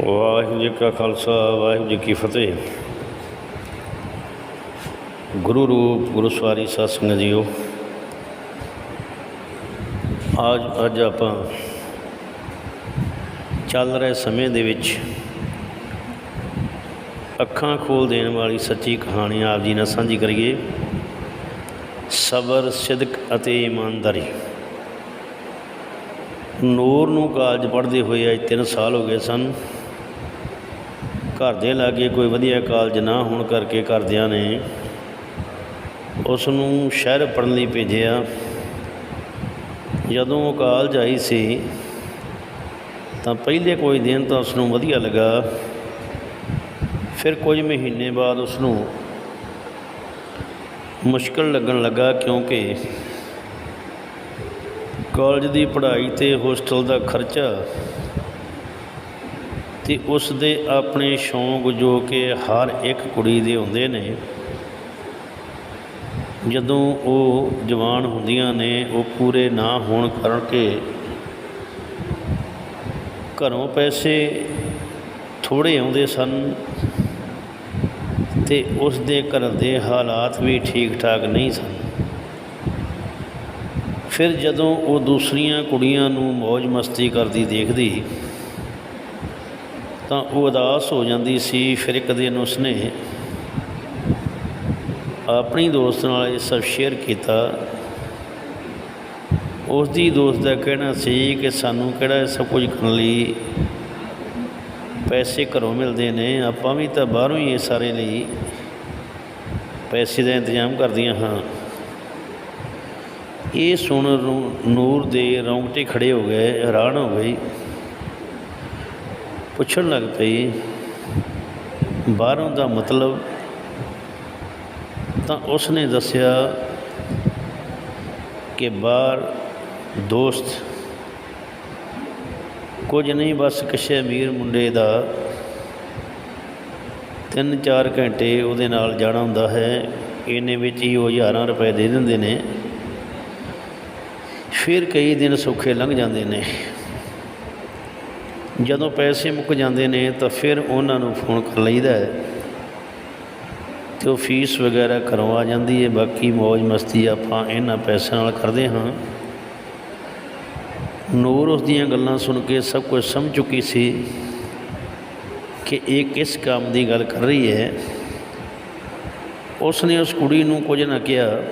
ਵਾਹਿਗੁਰੂ ਜੀ ਕਾ ਖਾਲਸਾ, ਵਾਹਿਗੁਰੂ ਜੀ ਕੀ ਫਤਿਹ। ਗੁਰੂ ਰੂਪ ਗੁਰੂ ਸਵਾਰੀ ਸਾਧ ਸੰਗਤ ਜੀਓ ਅੱਜ ਅੱਜ ਆਪਾਂ ਚੱਲ ਰਹੇ ਸਮੇਂ ਦੇ ਵਿੱਚ ਅੱਖਾਂ ਖੋਲ ਦੇਣ ਵਾਲੀ ਸੱਚੀ ਕਹਾਣੀ ਆਪ ਜੀ ਨਾਲ ਸਾਂਝੀ ਕਰੀਏ। ਸਬਰ, ਸਿਦਕ ਅਤੇ ਇਮਾਨਦਾਰੀ। ਨੂਰ ਨੂੰ ਕਾਲਜ ਪੜ੍ਹਦੇ ਹੋਏ ਅੱਜ 3 ਸਾਲ ਹੋ ਗਏ ਸਨ। ਘਰ ਦੇ ਲਾਗੇ ਕੋਈ ਵਧੀਆ ਕਾਲਜ ਨਾ ਹੋਣ ਕਰਕੇ ਘਰਦਿਆਂ ਨੇ ਉਸ ਨੂੰ ਸ਼ਹਿਰ ਪੜ੍ਹਨ ਲਈ ਭੇਜਿਆ। ਜਦੋਂ ਉਹ ਕਾਲਜ ਆਈ ਸੀ, ਤਾਂ ਪਹਿਲੇ ਕੋਈ ਦਿਨ ਤਾਂ ਉਸ ਨੂੰ ਵਧੀਆ ਲੱਗਾ। ਫਿਰ ਕੁਝ ਮਹੀਨੇ ਬਾਅਦ ਉਸ ਨੂੰ ਮੁਸ਼ਕਲ ਲੱਗਣ ਲੱਗਾ ਕਿਉਂਕਿ ਕਾਲਜ ਦੀ ਪੜ੍ਹਾਈ ਤੇ ਹੋਸਟਲ ਦਾ ਖਰਚਾ ਤੇ ਉਸ ਦੇ ਆਪਣੇ ਸ਼ੌਂਕ ਜੋ ਕਿ ਹਰ ਇੱਕ ਕੁੜੀ ਦੇ ਹੁੰਦੇ ਨੇ, ਜਦੋਂ ਉਹ ਜਵਾਨ ਹੁੰਦੀਆਂ ਨੇ, ਉਹ ਪੂਰੇ ਨਾ ਹੋਣ ਕਰਕੇ ਘਰੋਂ ਪੈਸੇ ਥੋੜੇ ਆਉਂਦੇ ਸਨ ਤੇ ਉਸ ਦੇ ਘਰ ਦੇ ਹਾਲਾਤ ਵੀ ਠੀਕ ਠਾਕ ਨਹੀਂ ਸਨ। ਫਿਰ ਜਦੋਂ ਉਹ ਦੂਸਰੀਆਂ ਕੁੜੀਆਂ ਨੂੰ ਮौज ਮਸਤੀ ਕਰਦੀ ਦੇਖਦੀ ਤਾਂ ਉਹ ਉਦਾਸ ਹੋ ਜਾਂਦੀ ਸੀ, ਫਿਰ ਇੱਕ ਦਿਨ ਉਸਨੇ ਆਪਣੀ ਦੋਸਤ ਨਾਲ ਇਹ ਸਭ ਸ਼ੇਅਰ ਕੀਤਾ। ਉਸ ਦੀ ਦੋਸਤ ਦਾ ਕਹਿਣਾ ਸੀ ਕਿ ਸਾਨੂੰ ਕਿਹੜਾ ਇਹ ਸਭ ਕੁਝ ਕਰਨ ਲਈ ਪੈਸੇ ਘਰੋਂ ਮਿਲਦੇ ਨੇ, ਆਪਾਂ ਵੀ ਤਾਂ ਬਾਹਰੋਂ ਹੀ ਇਹ ਸਾਰੇ ਲਈ ਪੈਸੇ ਦਾ ਇੰਤਜ਼ਾਮ ਕਰਦੀਆਂ ਹਾਂ। ਇਹ ਸੁਣ ਰੂ- ਨੂਰ ਦੇ ਰੌਂਗਟੇ ਖੜੇ ਹੋ ਗਏ, ਹੈਰਾਨ ਹੋ ਗਈ। ਪੁੱਛਣ ਲੱਗ ਪਈ, ਬਾਹਰੋਂ ਦਾ ਮਤਲਬ ਤਾਂ ਉਸ ਨੇ ਦੱਸਿਆ ਕਿ ਬਾਹਰ ਦੋਸਤ ਕੁਝ ਨਹੀਂ, ਬਸ ਕਿਸੇ ਅਮੀਰ ਮੁੰਡੇ ਦਾ ਤਿੰਨ ਚਾਰ ਘੰਟੇ ਉਹਦੇ ਨਾਲ ਜਾਣਾ ਹੁੰਦਾ ਹੈ। ਇਹਨੇ ਵਿੱਚ ਹੀ ਉਹ ਹਜ਼ਾਰਾਂ ਰੁਪਏ ਦੇ ਦਿੰਦੇ ਨੇ। ਫਿਰ ਕਈ ਦਿਨ ਸੁੱਖੇ ਲੰਘ ਜਾਂਦੇ ਨੇ। ਜਦੋਂ ਪੈਸੇ ਮੁੱਕ ਜਾਂਦੇ ਨੇ ਤਾਂ ਫਿਰ ਉਹਨਾਂ ਨੂੰ ਫੋਨ ਕਰ ਲਈਦਾ ਹੈ ਤੇ ਉਹ ਫੀਸ ਵਗੈਰਾ ਘਰੋਂ ਆ ਜਾਂਦੀ ਹੈ, ਬਾਕੀ ਮौज ਮਸਤੀ ਆਪਾਂ ਇਹਨਾਂ ਪੈਸਿਆਂ ਨਾਲ ਕਰਦੇ ਹਾਂ। ਨੂਰ ਉਸ ਦੀਆਂ ਗੱਲਾਂ ਸੁਣ ਕੇ ਸਭ ਕੁਝ ਸਮਝ ਚੁੱਕੀ ਸੀ ਕਿ ਇਹ ਕਿਸ ਕੰਮ ਦੀ ਗੱਲ ਕਰ ਰਹੀ ਹੈ। ਉਸ ਨੇ ਉਸ ਕੁੜੀ ਨੂੰ ਕੁਝ ਨਾ ਕਿਹਾ।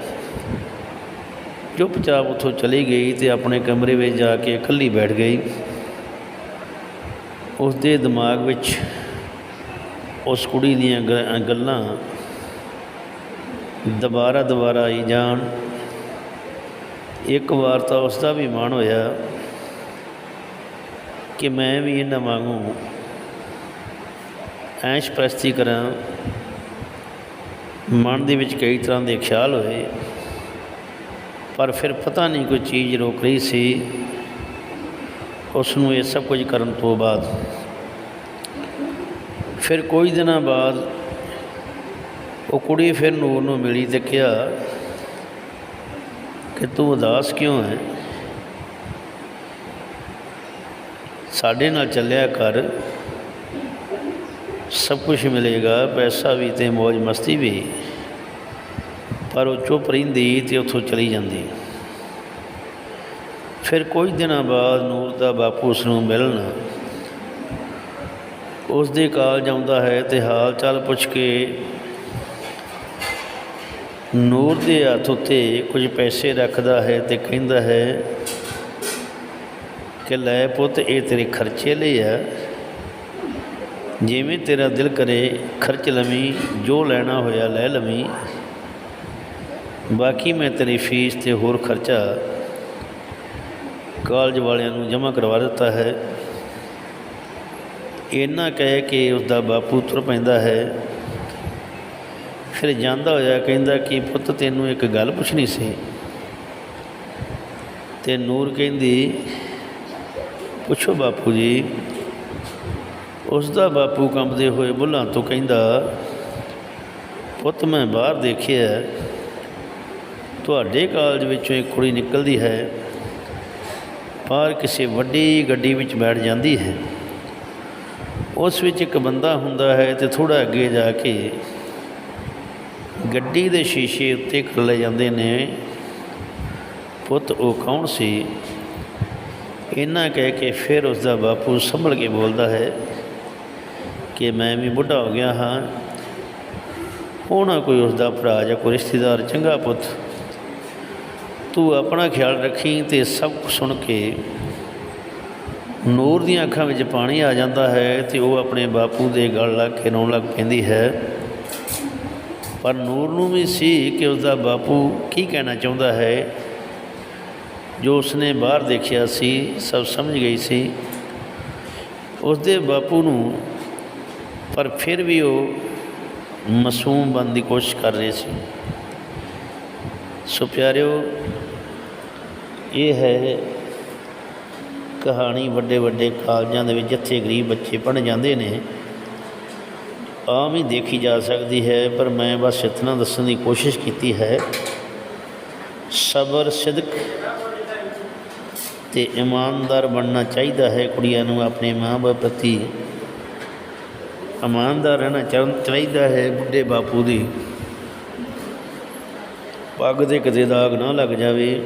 ਚੁੱਪਚਾਪ ਉੱਥੋਂ ਚਲੀ ਗਈ ਤੇ ਆਪਣੇ ਕਮਰੇ ਵਿੱਚ ਜਾ ਕੇ ਇਕੱਲੀ ਬੈਠ ਗਈ। ਉਸ ਦੇ ਦਿਮਾਗ ਵਿੱਚ ਉਸ ਕੁੜੀ ਦੀਆਂ ਗੱਲਾਂ ਦੁਬਾਰਾ ਦੁਬਾਰਾ ਆਈ ਜਾਣ। ਇੱਕ ਵਾਰ ਤਾਂ ਉਸ ਦਾ ਵੀ ਮਨ ਹੋਇਆ ਕਿ ਮੈਂ ਵੀ ਇਹਨਾਂ ਵਾਂਗੂ ਐਸ਼ ਪ੍ਰਸਤੀ ਕਰਾਂ। ਮਨ ਦੇ ਵਿੱਚ ਕਈ ਤਰ੍ਹਾਂ ਦੇ ਖਿਆਲ ਹੋਏ, ਪਰ ਫਿਰ ਪਤਾ ਨਹੀਂ ਕੋਈ ਚੀਜ਼ ਰੋਕ ਰਹੀ ਸੀ। ਉਸ ਨੂੰ ਇਹ ਸਭ ਕੁਝ ਕਰਨ ਤੋਂ ਬਾਅਦ, ਫਿਰ ਕੁਝ ਦਿਨਾਂ ਬਾਅਦ ਉਹ ਕੁੜੀ ਫਿਰ ਨੂਰ ਨੂੰ ਮਿਲੀ ਤੇ ਕਿਹਾ ਕਿ ਤੂੰ ਉਦਾਸ ਕਿਉਂ ਹੈ? ਸਾਡੇ ਨਾਲ ਚੱਲਿਆ ਕਰ। ਸਭ ਕੁਝ ਮਿਲੇਗਾ, ਪੈਸਾ ਵੀ ਤੇ ਮौज ਮਸਤੀ ਵੀ। ਪਰ ਉਹ ਚੁੱਪ ਰਹਿੰਦੀ ਤੇ ਉੱਥੋਂ ਚਲੀ ਜਾਂਦੀ। ਫਿਰ ਕੁਝ ਦਿਨਾਂ ਬਾਅਦ ਨੂਰ ਦਾ ਬਾਪੂ ਉਸ ਨੂੰ ਮਿਲਣ। ਉਸ ਦੇ ਕਾਲਜ ਆਉਂਦਾ ਹੈ ਤੇ ਹਾਲ ਚਾਲ ਪੁੱਛ ਕੇ ਨੂਰ ਦੇ ਹੱਥ ਉੱਤੇ ਕੁਝ ਪੈਸੇ ਰੱਖਦਾ ਹੈ ਤੇ ਕਹਿੰਦਾ ਹੈ ਕਿ ਲੈ ਪੁੱਤ, ਇਹ ਤੇਰੇ ਖਰਚੇ ਲਈ ਆ। ਜਿਵੇਂ ਤੇਰਾ ਦਿਲ ਕਰੇ, ਖਰਚ ਲਵੀਂ, ਜੋ ਲੈਣਾ ਹੋਇਆ ਲੈ ਲਵੀਂ। ਬਾਕੀ ਮੈਂ ਤੇਰੀ ਫੀਸ ਤੇ ਹੋਰ ਖਰਚਾ ਕਾਲਜ ਵਾਲਿਆਂ ਨੂੰ ਜਮ੍ਹਾਂ ਕਰਵਾ ਦਿੱਤਾ ਹੈ। ਇਹਨਾਂ ਕਹਿ ਕੇ ਉਸ ਦਾ ਬਾਪੂ ਤੁਰ ਪੈਂਦਾ ਹੈ। ਫਿਰ ਜਾਂਦਾ ਹੋਇਆ ਕਹਿੰਦਾ ਕਿ ਪੁੱਤ, ਤੈਨੂੰ ਇੱਕ ਗੱਲ ਪੁੱਛਣੀ ਸੀ। ਤੇ ਨੂਰ ਕਹਿੰਦੀ, ਪੁੱਛੋ ਬਾਪੂ ਜੀ। ਉਸ ਦਾ ਬਾਪੂ ਕੰਬਦੇ ਹੋਏ ਬੁੱਲਾਂ ਤੋਂ ਕਹਿੰਦਾ, ਪੁੱਤ, ਮੈਂ ਬਾਹਰ ਦੇਖਿਆ ਤੁਹਾਡੇ ਕਾਲਜ ਵਿੱਚੋਂ ਇੱਕ ਕੁੜੀ ਨਿਕਲਦੀ ਹੈ। ਬਾਹਰ ਕਿਸੇ ਵੱਡੀ ਗੱਡੀ ਵਿੱਚ ਬੈਠ ਜਾਂਦੀ ਹੈ। ਉਸ ਵਿੱਚ ਇੱਕ ਬੰਦਾ ਹੁੰਦਾ ਹੈ ਤੇ ਥੋੜਾ ਅੱਗੇ ਜਾ ਕੇ ਗੱਡੀ ਦੇ ਸ਼ੀਸ਼ੇ ਉੱਤੇ ਖੱਲੇ ਜਾਂਦੇ ਨੇ। ਪੁੱਤ, ਉਹ ਕੌਣ ਸੀ? ਇਹਨਾਂ ਕਹਿ ਕੇ ਫਿਰ ਉਸ ਦਾ ਬਾਪੂ ਸੰਭਲ ਕੇ ਬੋਲਦਾ ਹੈ ਕਿ ਮੈਂ ਵੀ ਬੁੱਢਾ ਹੋ ਗਿਆ ਹਾਂ। ਹੋਣਾ ਕੋਈ ਉਸ ਦਾ ਭਰਾ ਜਾਂ ਕੋਈ ਰਿਸ਼ਤੇਦਾਰ। ਚੰਗਾ ਪੁੱਤ। ਤੂੰ ਆਪਣਾ ਖਿਆਲ ਰੱਖੀ ਤੇ ਸਭ ਕੁਝ ਸੁਣ ਕੇ ਨੂਰ ਦੀਆਂ ਅੱਖਾਂ ਵਿੱਚ ਪਾਣੀ ਆ ਜਾਂਦਾ ਹੈ ਤੇ ਉਹ ਆਪਣੇ ਬਾਪੂ ਦੇ ਗਲ ਲੱਗ ਕੇ ਰੋਣ ਲੱਗ ਪੈਂਦੀ ਹੈ। ਪਰ ਨੂਰ ਨੂੰ ਵੀ ਸੀ ਕਿ ਉਸ ਦਾ ਬਾਪੂ ਕੀ ਕਹਿਣਾ ਚਾਹੁੰਦਾ ਹੈ। ਜੋ ਉਸਨੇ ਬਾਹਰ ਦੇਖਿਆ ਸੀ, ਸਭ ਸਮਝ ਗਈ ਸੀ। ਉਸ ਦੇ ਬਾਪੂ ਨੂੰ ਪਰ ਫਿਰ ਵੀ ਉਹ ਮਾਸੂਮ ਬਣਨ ਦੀ ਕੋਸ਼ਿਸ਼ ਕਰ ਰਹੇ ਸੀ। ਸੋ ਪਿਆਰਿਓ, ਇਹ ਹੈ ਕਹਾਣੀ ਵੱਡੇ ਵੱਡੇ ਕਾਲਜਾਂ ਦੇ ਵਿੱਚ ਜਿੱਥੇ ਗਰੀਬ ਬੱਚੇ ਪੜ੍ਹਨ ਜਾਂਦੇ ਨੇ। ਆਮ ਹੀ ਦੇਖੀ ਜਾ ਸਕਦੀ ਹੈ, ਪਰ ਮੈਂ ਬਸ ਇਤਨਾ ਦੱਸਣ ਦੀ ਕੋਸ਼ਿਸ਼ ਕੀਤੀ ਹੈ। ਸਬਰ, ਸਿਦਕ ਤੇ ਇਮਾਨਦਾਰ ਬਣਨਾ ਚਾਹੀਦਾ ਹੈ। ਕੁੜੀਆਂ ਨੂੰ ਆਪਣੇ ਮਾਂ-ਬਾਪ ਪ੍ਰਤੀ ਇਮਾਨਦਾਰ ਰਹਿਣਾ ਚਾਹ- ਚਾਹੀਦਾ ਹੈ, ਬੁੱਢੇ ਬਾਪੂ ਦੀ। ਪੱਗ ਦੇ ਕਦੇ ਦਾਗ ਨਾ ਲੱਗ ਜਾਵੇ।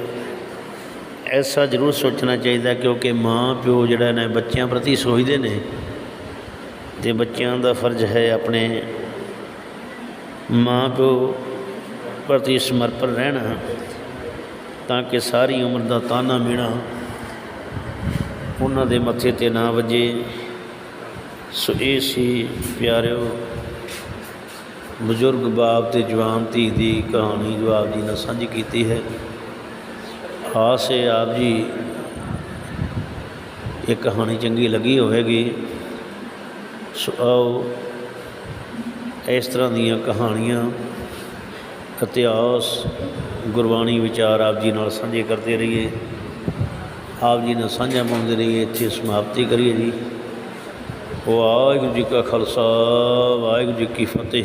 ਐਸਾ ਜ਼ਰੂਰ ਸੋਚਣਾ ਚਾਹੀਦਾ ਕਿਉਂਕਿ ਮਾਂ, ਪਿਓ ਜਿਹੜਾ ਨੇ, ਬੱਚਿਆਂ ਪ੍ਰਤੀ ਸੋਚਦੇ ਨੇ। ਤੇ ਬੱਚਿਆਂ ਦਾ ਫਰਜ਼ ਹੈ ਆਪਣੇ ਮਾਂ, ਪਿਓ ਪ੍ਰਤੀ ਸਮਰਪਣ ਰਹਿਣਾ, ਤਾਂ ਕਿ ਸਾਰੀ ਉਮਰ ਦਾ ਤਾਨਾ ਮੀਣਾ ਉਹਨਾਂ ਦੇ ਮੱਥੇ ਤੇ ਨਾ ਵੱਜੇ। ਸੋ ਇਹ ਸੀ ਪਿਆਰਿਓ ਬਜ਼ੁਰਗ ਬਾਪ ਤੇ ਜਵਾਨ ਧੀ ਦੀ ਕਹਾਣੀ ਜੋ ਆਪ ਜੀ ਨਾਲ ਸਾਂਝੀ ਕੀਤੀ ਹੈ। ਆਸ ਹੈ ਆਪ ਜੀ, ਇਹ ਕਹਾਣੀ ਚੰਗੀ ਲੱਗੀ ਹੋਵੇਗੀ। ਸੋ ਆਓ ਇਸ ਤਰ੍ਹਾਂ ਦੀਆਂ ਕਹਾਣੀਆਂ ਇਤਿਹਾਸ ਗੁਰਬਾਣੀ ਵਿਚਾਰ ਆਪ ਜੀ ਨਾਲ ਸਾਂਝੇ ਕਰਦੇ ਰਹੀਏ। ਆਪ ਜੀ ਨਾਲ ਸਾਂਝਾ ਪਾਉਂਦੇ ਰਹੀਏ, ਇੱਥੇ ਸਮਾਪਤੀ ਕਰੀਏ ਜੀ। ਵਾਹਿਗੁਰੂ ਜੀ ਕਾ ਖਾਲਸਾ, ਵਾਹਿਗੁਰੂ ਜੀ ਕੀ ਫਤਿਹ।